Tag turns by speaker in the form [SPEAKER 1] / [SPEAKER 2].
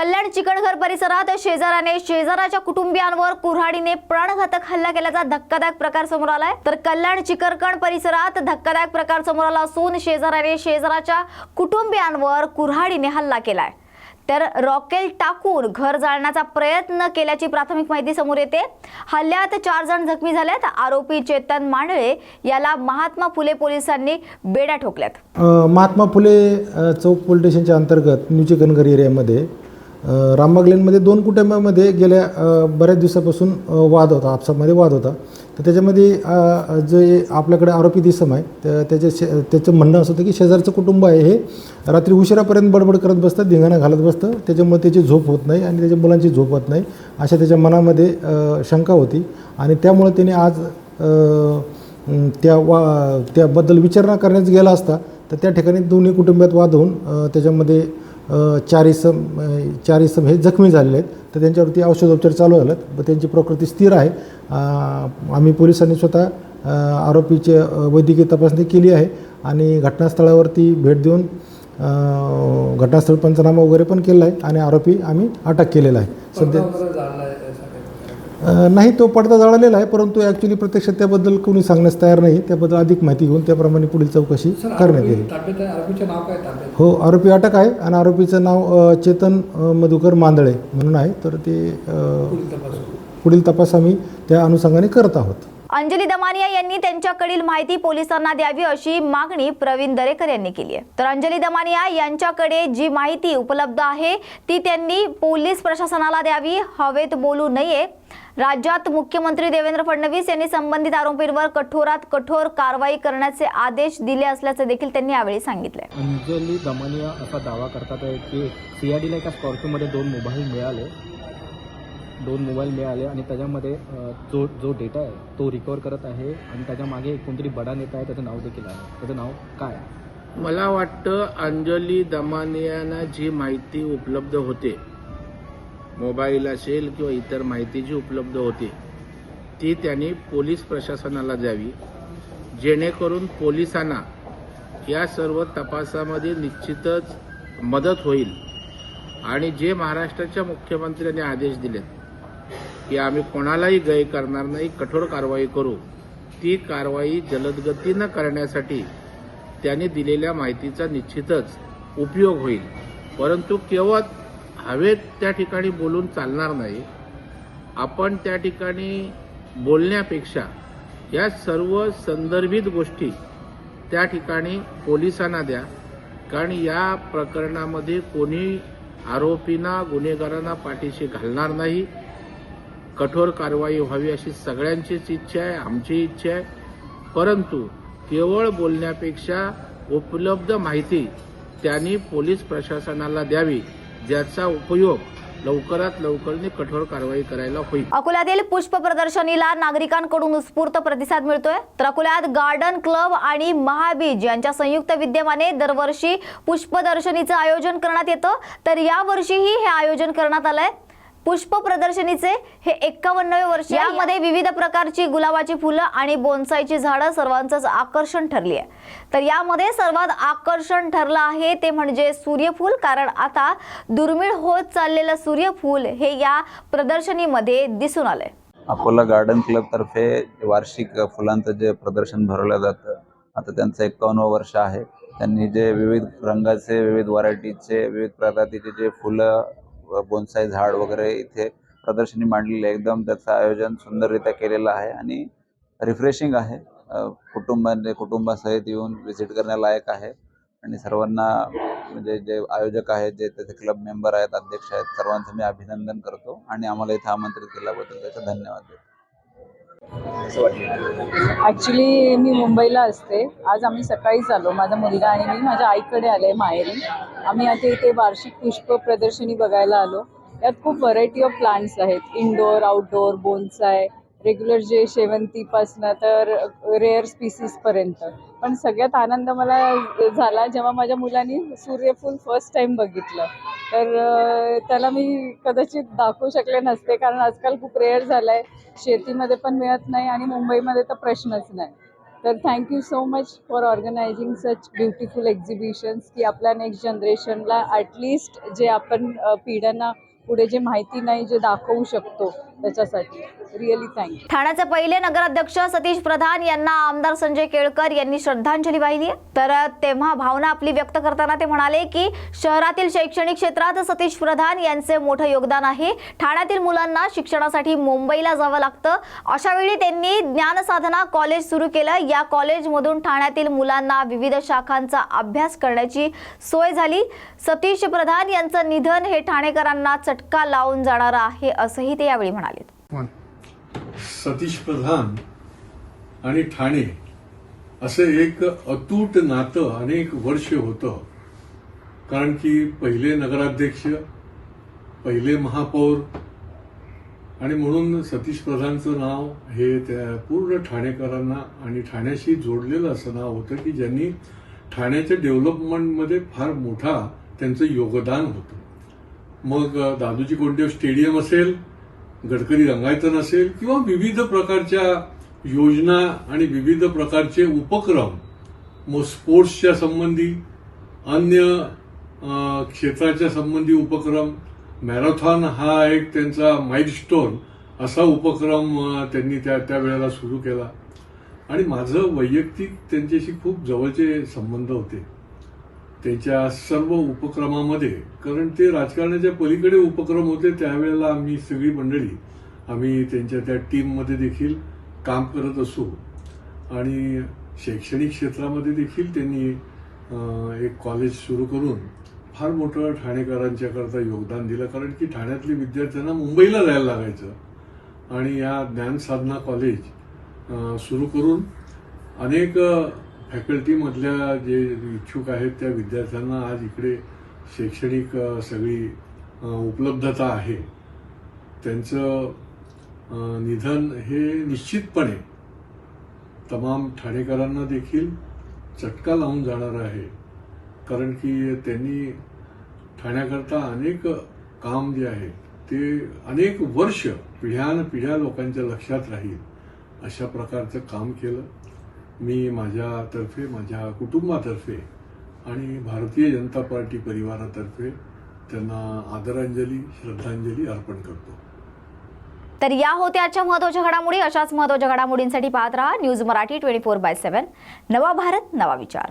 [SPEAKER 1] कल्याण चिकणघर परिसरात शेजाऱ्याने शेजाराच्या कुटुंबियांवर कुऱ्हाडीने प्राणघातक हल्ला केल्याचा धक्कादायक प्रकार समोर आलाय. तर कल्याण चिकरकण परिसरात धक्कादायक प्रकार समोर आला असून शेजाऱ्याने शेजाराच्या कुटुंबियांवर कुऱ्हाडीने हल्ला केलाय. तर रॉकेल टाकून घर जाळण्याचा प्रयत्न केल्याची प्राथमिक माहिती समोर येते. हल्ल्यात चार जण जखमी झालेत. आरोपी चेतन मांडळे याला महात्मा फुले पोलिसांनी बेड्या ठोकल्यात.
[SPEAKER 2] महात्मा फुले चौक पोलीस स्टेशनच्या अंतर्गत न्यू चिकनगर एरियामध्ये रामबाग लेनमध्ये दोन कुटुंबामध्ये गेल्या बऱ्याच दिवसापासून वाद होता आपसामध्ये वाद होता. तर त्याच्यामध्ये जे आपल्याकडे आरोपी दिसम आहे तर त्याच्या शे त्याचं म्हणणं असं होतं की शेजारचं कुटुंब आहे हे रात्री उशिरापर्यंत बडबड करत बसतं धिंगाणा घालत बसतं त्याच्यामुळे त्याची झोप होत नाही आणि त्याच्या मुलांची झोप होत नाही अशा त्याच्या मनामध्ये शंका होती. आणि त्यामुळे त्याने आज त्या वा त्याबद्दल विचारणा करण्यास गेला असता तर त्या ठिकाणी दोन्ही कुटुंबात वाद होऊन त्याच्यामध्ये अं, चार इसम अं, चार इसम हे जखमी झालेले आहेत. तर त्यांच्यावरती औषधोपचार चालू झालेत. व त्यांची प्रकृती स्थिर आहे. आम्ही पोलिसांनी स्वतः आरोपीचे वैद्यकीय तपासणी केली आहे आणि घटनास्थळावरती भेट देऊन घटनास्थळ पंचनामा वगैरे पण केला आहे आणि आरोपी आम्ही अटक केलेला आहे. सध्या नाही तो पडदा जळालेला आहे परंतु ॲक्च्युली प्रत्यक्षात त्याबद्दल कोणी सांगण्यास तयार नाही. त्याबद्दल अधिक माहिती घेऊन त्याप्रमाणे पुढील चौकशी करण्यात येईल. हो आरोपी अटक आहे आणि आरोपीचं नाव चेतन मधुकर मांदळे म्हणून आहे. तर ते अ,
[SPEAKER 3] पुढील तपास.
[SPEAKER 2] पुढील तपास आम्ही त्या अनुषंगाने करत आहोत.
[SPEAKER 1] अंजली दमानिया यांनी त्यांच्याकडील माहिती पोलिसांना द्यावी अशी मागणी प्रवीण दरेकर यांनी केली आहे. तर अंजली दमानिया यांच्याकडे जी माहिती उपलब्ध आहे ती त्यांनी पोलीस प्रशासनाला द्यावी हवेत बोलू नये. राज्यात मुख्यमंत्री देवेंद्र फडणवीस यांनी संबंधित आरोपींवर कठोरात कठोर कारवाई करण्याचे आदेश दिले असल्याचे देखील त्यांनी यावेळी सांगितले
[SPEAKER 4] अंजली दमानिया असा दावा करतात की सीआयडीला एका स्कॉर्पिओमध्ये दोन मोबाईल मिळाले. दोन मोबाईल मिळाले आणि त्याच्यामध्ये जो जो डेटा आहे तो रिकवर करत आहे आणि त्याच्यामागे कोणतरी बडा नेता आहे त्याचं नाव देखील आहे. त्याचं नाव काय?
[SPEAKER 5] मला वाटतं अंजली दमानियांना जी माहिती उपलब्ध होते मोबाईल असेल किंवा इतर माहिती जी उपलब्ध होती ती त्यांनी पोलीस प्रशासनाला द्यावी जेणेकरून पोलिसांना या सर्व तपासामध्ये निश्चितच मदत होईल. आणि जे महाराष्ट्राच्या मुख्यमंत्र्यांनी आदेश दिलेत की आम्ही कोणालाही गय करणार नाही कठोर कारवाई करू. ती कारवाई जलदगतीनं करण्यासाठी त्यांनी दिलेल्या माहितीचा निश्चितच उपयोग होईल. परंतु केवळ हवेत त्या ठिकाणी बोलून चालणार नाही. आपण त्या ठिकाणी बोलण्यापेक्षा या सर्व संदर्भित गोष्टी त्या ठिकाणी पोलिसांना द्या. कारण या प्रकरणामध्ये कोणी आरोपींना गुन्हेगारांना पाठीशी घालणार नाही. कठोर कारवाई व्हावी अशी सगळ्यांचीच इच्छा आहे आमची इच्छा आहे. परंतु केवळ बोलण्यापेक्षा उपलब्ध माहिती त्यांनी पोलीस प्रशासनाला द्यावी ज्याचा उपयोग लवकरात लवकरने कठोर कारवाई करायला होईल.
[SPEAKER 1] अकोल्यातील पुष्प प्रदर्शनीला नागरिकांकडून उत्स्फूर्त प्रतिसाद मिळतोय. तर अकोल्यात गार्डन क्लब आणि महाबीज यांच्या संयुक्त विद्यमाने दरवर्षी पुष्पदर्शनीचं आयोजन करण्यात येतं. तर यावर्षीही हे आयोजन करण्यात आलंय. पुष्प प्रदर्शनीचे हे एक्कावन्नवे वर्ष यामध्ये विविध प्रकारची गुलाबाची फुलं आणि बोनसाईची झाडं सर्वांचंच आकर्षण ठरली आहे. तर यामध्ये सर्वात आकर्षण ठरलं आहे ते म्हणजे सूर्यफूल कारण आता दुर्मिळ होत चाललेलं सूर्यफूल हे या प्रदर्शनीमध्ये दिसून आलंय.
[SPEAKER 6] अकोला गार्डन क्लबतर्फे वार्षिक फुलांचं जे प्रदर्शन भरवलं जातं आता त्यांचं एकावन्न वर्ष आहे. त्यांनी जे विविध रंगाचे विविध व्हरायटीचे विविध प्रजातीचे जे फुलं बोनसाई झाड वगैरे इथे प्रदर्शनी मांडलेली आहे. एकदम त्याचं आयोजन सुंदररित्या केलेलं आहे आणि रिफ्रेशिंग आहे. कुटुंबाने कुटुंबासहित येऊन व्हिजिट करण्यालायक आहे. आणि सर्वांना म्हणजे जे आयोजक आहेत जे त्याचे क्लब मेंबर आहेत अध्यक्ष आहेत सर्वांचं मी अभिनंदन करतो आणि आम्हाला इथं आमंत्रित केल्याबद्दल त्याचा धन्यवाद देतो.
[SPEAKER 7] ॲक्च्युली मी मुंबईला असते. आज आम्ही सकाळीच आलो. माझा मुलगा आणि मी माझ्या आईकडे आले माहेरी आम्ही आता इथे वार्षिक पुष्प प्रदर्शनी बघायला आलो. यात खूप व्हरायटी ऑफ प्लांट्स आहेत. इनडोअर आउटडोअर बोन्साय रेग्युलर जे शेवंतीपासनं तर रेअर स्पीसीसपर्यंत पण सगळ्यात आनंद मला झाला जेव्हा माझ्या मुलांनी सूर्यफूल फर्स्ट टाईम बघितलं. तर त्याला मी कदाचित दाखवू शकले नसते कारण आजकाल खूप रेअर झालं आहे शेतीमध्ये पण मिळत नाही आणि मुंबईमध्ये तर प्रश्नच नाही. तर thank you so much for organising such beautiful exhibitions की आपल्या नेक्स्ट जनरेशनला ॲटलिस्ट जे आपण पिढ्यांना पुढे जे माहिती नाही जे दाखवू शकतो त्याच्यासाठी. रिअली थँक्यू
[SPEAKER 1] ठाण्याचे पहिले नगराध्यक्ष सतीश प्रधान यांना आमदार संजय केळकर यांनी श्रद्धांजली वाहिली तर तेव्हा भावना आपली व्यक्त करताना ते म्हणाले की शहरातील शैक्षणिक क्षेत्रात सतीश प्रधान यांचे मोठं योगदान आहे. ठाण्यातील मुलांना शिक्षणासाठी मुंबईला जावं लागतं. अशा वेळी त्यांनी ज्ञानसाधना कॉलेज सुरू केलं. या कॉलेजमधून ठाण्यातील मुलांना विविध शाखांचा अभ्यास करण्याची सोय झाली. सतीश प्रधान यांचं निधन हे ठाणेकरांना चटका लावून जाणारं आहे असंही ते यावेळी म्हणाले.
[SPEAKER 8] सतीश प्रधान आणि ठाणे असं एक अतूट नातं अनेक वर्ष होतं. कारण की पहिले नगराध्यक्ष पहिले महापौर आणि म्हणून सतीश प्रधानचं नाव हे त्या पूर्ण ठाणेकरांना आणि ठाण्याशी जोडलेलं असं नाव होतं की ज्यांनी ठाण्याच्या डेव्हलपमेंटमध्ये फार मोठा त्यांचं योगदान होतं. मग दादूजी कोणते स्टेडियम असेल गडकरी रंगायतन असेल किंवा विविध प्रकारच्या योजना आणि विविध प्रकारचे उपक्रम मग स्पोर्ट्सच्या संबंधी अन्य क्षेत्राच्या संबंधी उपक्रम मॅरेथॉन हा एक त्यांचा माइलस्टोन असा उपक्रम त्यांनी त्या त्यावेळेला सुरू केला. आणि माझं वैयक्तिक त्यांच्याशी खूप जवळचे संबंध होते. त्यांच्या सर्व उपक्रमामध्ये कारण ते राजकारणाच्या पलीकडे उपक्रम होते त्यावेळेला आम्ही सगळी मंडळी आम्ही त्यांच्या त्या टीममध्ये देखील काम करत असू. आणि शैक्षणिक क्षेत्रामध्ये देखील त्यांनी एक कॉलेज सुरू करून फार मोठं ठाणेकरांच्याकरता योगदान दिलं. कारण की ठाण्यातल्या विद्यार्थ्यांना मुंबईला जायला लागायचं. आणि या ज्ञानसाधना कॉलेज सुरू करून अनेक फॅकल्टीमधल्या जे इच्छुक आहेत त्या विद्यार्थ्यांना आज इकडे शैक्षणिक सगळी उपलब्धता आहे. त्यांचं निधन हे निश्चितपणे तमाम ठाणेकरांना देखील चटका लावून जाणार आहे. कारण की त्यांनी ठाण्याकरता अनेक काम जे आहे ते अनेक वर्ष पिढ्यान पिढ्या लोकांच्या लक्षात राहील. अशा प्रकारचं काम केलं. मी माझ्यातर्फे माझ्या कुटुंबातर्फे आणि भारतीय जनता पार्टी परिवारातर्फे त्यांना आदरांजली श्रद्धांजली अर्पण करतो.
[SPEAKER 1] तर या होत्या आजच्या महत्त्वाच्या घडामोडी. अशाच महत्त्वाच्या घडामोडींसाठी पाहत राहा news Marathi twenty four by seven. नवा भारत नवा विचार.